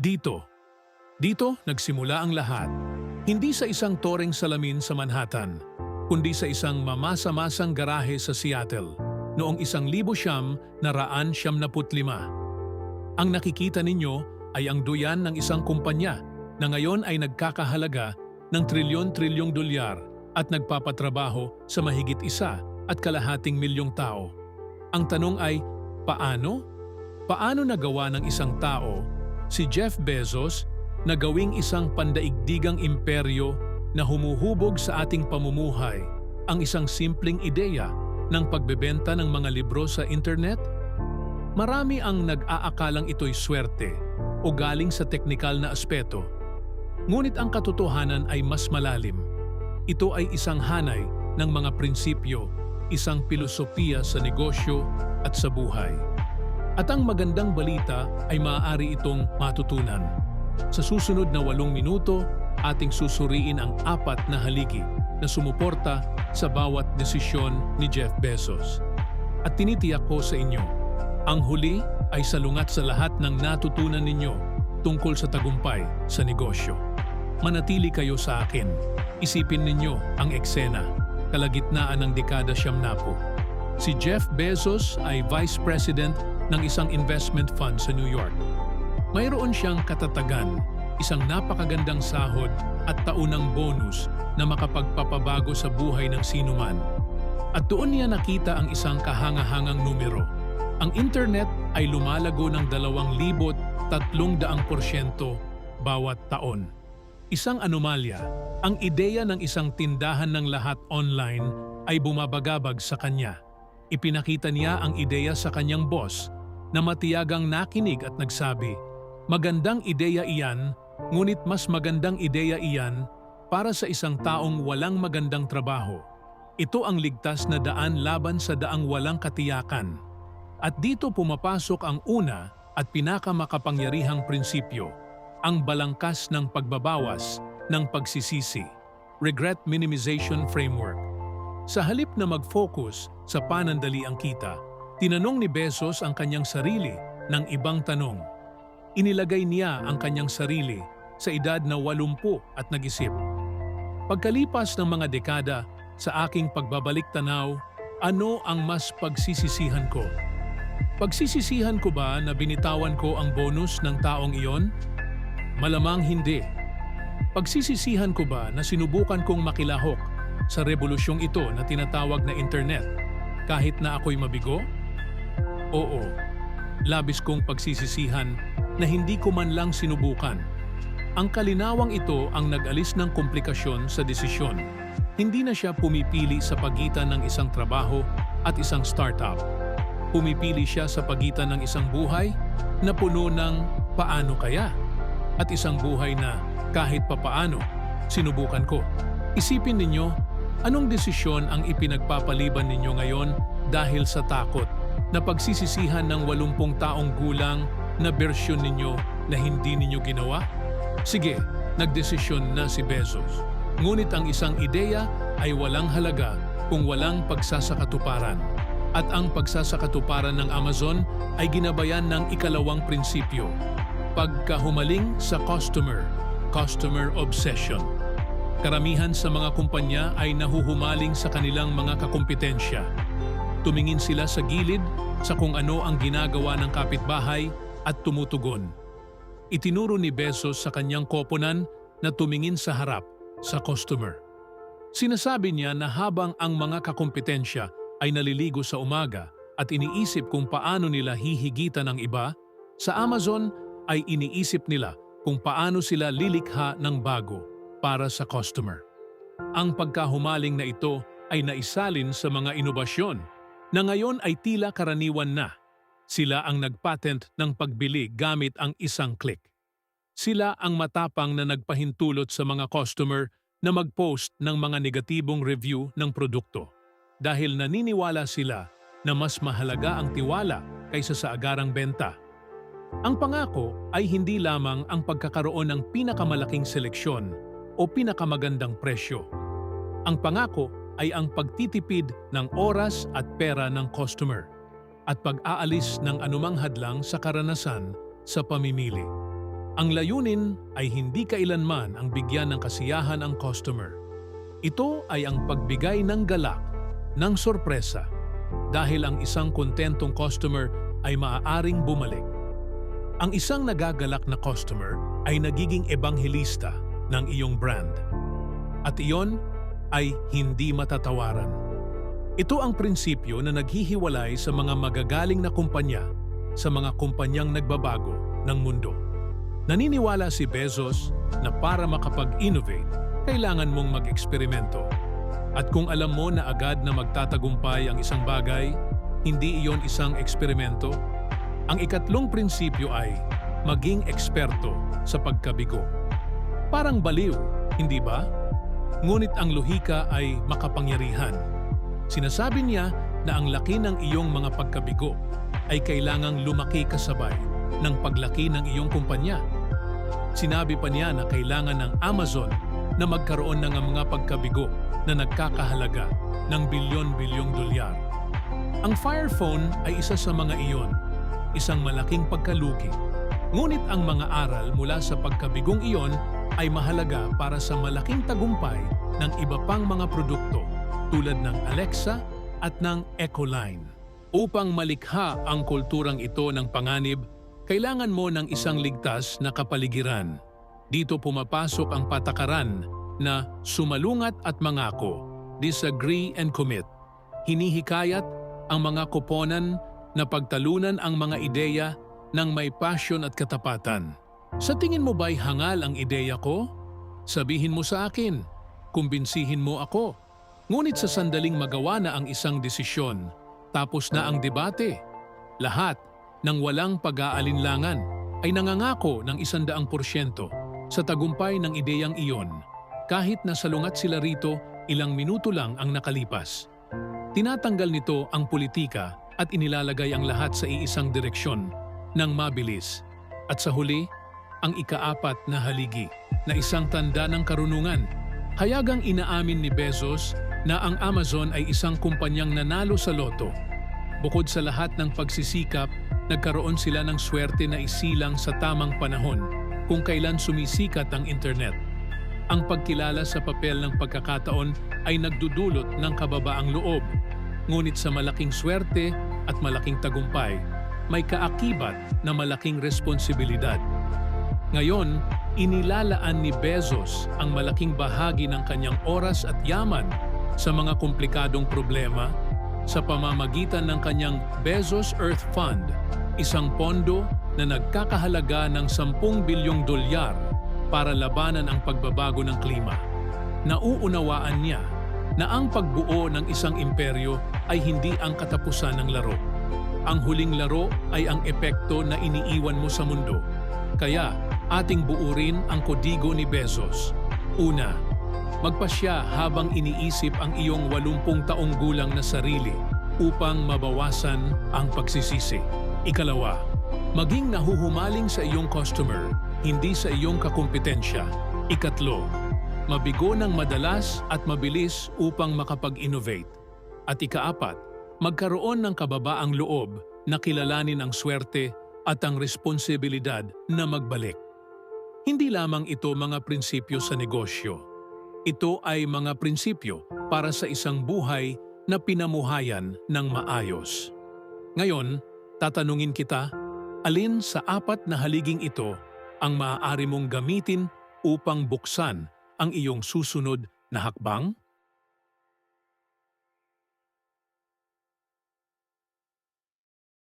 Dito. Dito nagsimula ang lahat. Hindi sa isang toreng salamin sa Manhattan, kundi sa isang mamasa-masang garahe sa Seattle noong isang libo siyam na raan siyam naput lima. Ang nakikita ninyo ay ang duyan ng isang kumpanya na ngayon ay nagkakahalaga ng trilyon-trilyong dolyar at nagpapatrabaho sa mahigit isa at kalahating milyong tao. Ang tanong ay, paano? Paano nagawa ng isang tao, si Jeff Bezos, na gawing isang pandaigdigang imperyo na humuhubog sa ating pamumuhay ang isang simpleng ideya ng pagbebenta ng mga libro sa internet? Marami ang nag-aakalang ito'y swerte o galing sa teknikal na aspeto. Ngunit ang katotohanan ay mas malalim. Ito ay isang hanay ng mga prinsipyo, isang pilosopiya sa negosyo at sa buhay. At ang magandang balita ay maaari itong matutunan. Sa susunod na walong minuto, ating susuriin ang apat na haligi na sumuporta sa bawat desisyon ni Jeff Bezos. At tinitiyak ko sa inyo, ang huli ay salungat sa lahat ng natutunan ninyo tungkol sa tagumpay sa negosyo. Manatili kayo sa akin. Isipin ninyo ang eksena, kalagitnaan ng dekada siyam na po. Si Jeff Bezos ay Vice President ng isang investment fund sa New York. Mayroon siyang katatagan, isang napakagandang sahod at taunang bonus na makapagpapabago sa buhay ng sinuman. At doon niya nakita ang isang kahangahangang numero. Ang internet ay lumalago ng 2,300% bawat taon. Isang anomalya, ang ideya ng isang tindahan ng lahat online ay bumabagabag sa kanya. Ipinakita niya ang ideya sa kanyang boss na matiyagang nakinig at nagsabi, Magandang ideya iyan, ngunit mas magandang ideya iyan para sa isang taong walang magandang trabaho. Ito ang ligtas na daan laban sa daang walang katiyakan. At dito pumapasok ang una at pinakamakapangyarihang prinsipyo, ang balangkas ng pagbabawas ng pagsisisi, Regret Minimization Framework. Sa halip na mag-focus sa panandaliang kita, tinanong ni Bezos ang kanyang sarili ng ibang tanong. Inilagay niya ang kanyang sarili sa edad na 80 at nag-isip. Pagkalipas ng mga dekada sa aking pagbabalik tanaw, ano ang mas pagsisisihan ko? Pagsisisihan ko ba na binitawan ko ang bonus ng taong iyon? Malamang hindi. Pagsisisihan ko ba na sinubukan kong makilahok sa revolusyong ito na tinatawag na internet kahit na ako'y mabigo? Oo. Labis kong pagsisisihan na hindi ko man lang sinubukan. Ang kalinawang ito ang nag-alis ng komplikasyon sa desisyon. Hindi na siya pumipili sa pagitan ng isang trabaho at isang startup. Pumipili siya sa pagitan ng isang buhay na puno ng paano kaya at isang buhay na kahit papaano sinubukan ko. Isipin ninyo, anong desisyon ang ipinagpapaliban ninyo ngayon dahil sa takot na pagsisisihan ng 80 taong gulang na bersyon ninyo na hindi ninyo ginawa? Sige, nagdesisyon na si Bezos. Ngunit ang isang ideya ay walang halaga kung walang pagsasakatuparan. At ang pagsasakatuparan ng Amazon ay ginabayan ng ikalawang prinsipyo, pagkahumaling sa customer, customer obsession. Karamihan sa mga kumpanya ay nahuhumaling sa kanilang mga kakumpetensya. Tumingin sila sa gilid sa kung ano ang ginagawa ng kapitbahay at tumutugon. Itinuro ni Bezos sa kanyang koponan na tumingin sa harap sa customer. Sinasabi niya na habang ang mga kakumpetensya ay naliligo sa umaga at iniisip kung paano nila hihigitan ng iba, sa Amazon ay iniisip nila kung paano sila lilikha ng bago para sa customer. Ang pagkahumaling na ito ay naisalin sa mga inobasyon na ngayon ay tila karaniwan na. Sila ang nagpatent ng pagbili gamit ang isang click. Sila ang matapang na nagpahintulot sa mga customer na mag-post ng mga negatibong review ng produkto dahil naniniwala sila na mas mahalaga ang tiwala kaysa sa agarang benta. Ang pangako ay hindi lamang ang pagkakaroon ng pinakamalaking seleksyon o pinakamagandang presyo. Ang pangako ay ang pagtitipid ng oras at pera ng customer at pag-aalis ng anumang hadlang sa karanasan sa pamimili. Ang layunin ay hindi kailanman ang bigyan ng kasiyahan ang customer. Ito ay ang pagbigay ng galak, ng sorpresa, dahil ang isang kontentong customer ay maaaring bumalik. Ang isang nagagalak na customer ay nagiging ebanghelista ng iyong brand. At iyon ay hindi matatawaran. Ito ang prinsipyo na naghihiwalay sa mga magagaling na kumpanya sa mga kumpanyang nagbabago ng mundo. Naniniwala si Bezos na para makapag-innovate, kailangan mong mag-eksperimento. At kung alam mo na agad na magtatagumpay ang isang bagay, hindi iyon isang eksperimento. Ang ikatlong prinsipyo ay maging eksperto sa pagkabigo. Parang baliw, hindi ba? Ngunit ang lohika ay makapangyarihan. Sinasabi niya na ang laki ng iyong mga pagkabigo ay kailangang lumaki kasabay ng paglaki ng iyong kumpanya. Sinabi pa niya na kailangan ng Amazon na magkaroon ng mga pagkabigo na nagkakahalaga ng bilyon-bilyong dolyar. Ang Fire Phone ay isa sa mga iyon, isang malaking pagkalugi. Ngunit ang mga aral mula sa pagkabigong iyon ay mahalaga para sa malaking tagumpay ng iba pang mga produkto tulad ng Alexa at ng Echoline. Upang malikha ang kulturang ito ng panganib, kailangan mo ng isang ligtas na kapaligiran. Dito pumapasok ang patakaran na sumalungat at mangako, disagree and commit. Hinihikayat ang mga koponan na pagtalunan ang mga ideya ng may passion at katapatan. Sa tingin mo ba'y hangal ang ideya ko? Sabihin mo sa akin, kumbinsihin mo ako. Ngunit sa sandaling magawa na ang isang desisyon, tapos na ang debate. Lahat ng walang pag-aalinlangan ay nangangako ng isandaang porsyento sa tagumpay ng ideyang iyon kahit na salungat sila rito ilang minuto lang ang nakalipas. Tinatanggal nito ang politika at inilalagay ang lahat sa iisang direksyon ng mabilis. At sa huli, ang ikaapat na haligi na isang tanda ng karunungan. Hayagang inaamin ni Bezos na ang Amazon ay isang kumpanyang nanalo sa loto. Bukod sa lahat ng pagsisikap, nagkaroon sila ng swerte na isilang sa tamang panahon kung kailan sumisikat ang internet. Ang pagkilala sa papel ng pagkakataon ay nagdudulot ng kababaang loob. Ngunit sa malaking swerte at malaking tagumpay, may kaakibat na malaking responsibilidad. Ngayon, inilalaan ni Bezos ang malaking bahagi ng kanyang oras at yaman sa mga komplikadong problema sa pamamagitan ng kanyang Bezos Earth Fund, isang pondo na nagkakahalaga ng 10 bilyong dolyar para labanan ang pagbabago ng klima. Nauunawaan niya na ang pagbuo ng isang imperyo ay hindi ang katapusan ng laro. Ang huling laro ay ang epekto na iniiwan mo sa mundo. Kaya, ating buurin ang kodigo ni Bezos. Una, magpasya habang iniisip ang iyong 80 taong gulang na sarili upang mabawasan ang pagsisisi. Ikalawa, maging nahuhumaling sa iyong customer, hindi sa iyong kakumpetensya. Ikatlo, mabigo ng madalas at mabilis upang makapag-innovate. At ikaapat, magkaroon ng kababaang loob na kilalanin ang swerte at ang responsibilidad na magbalik. Hindi lamang ito mga prinsipyo sa negosyo. Ito ay mga prinsipyo para sa isang buhay na pinamuhayan ng maayos. Ngayon, tatanungin kita, alin sa apat na haliging ito ang maaari mong gamitin upang buksan ang iyong susunod na hakbang?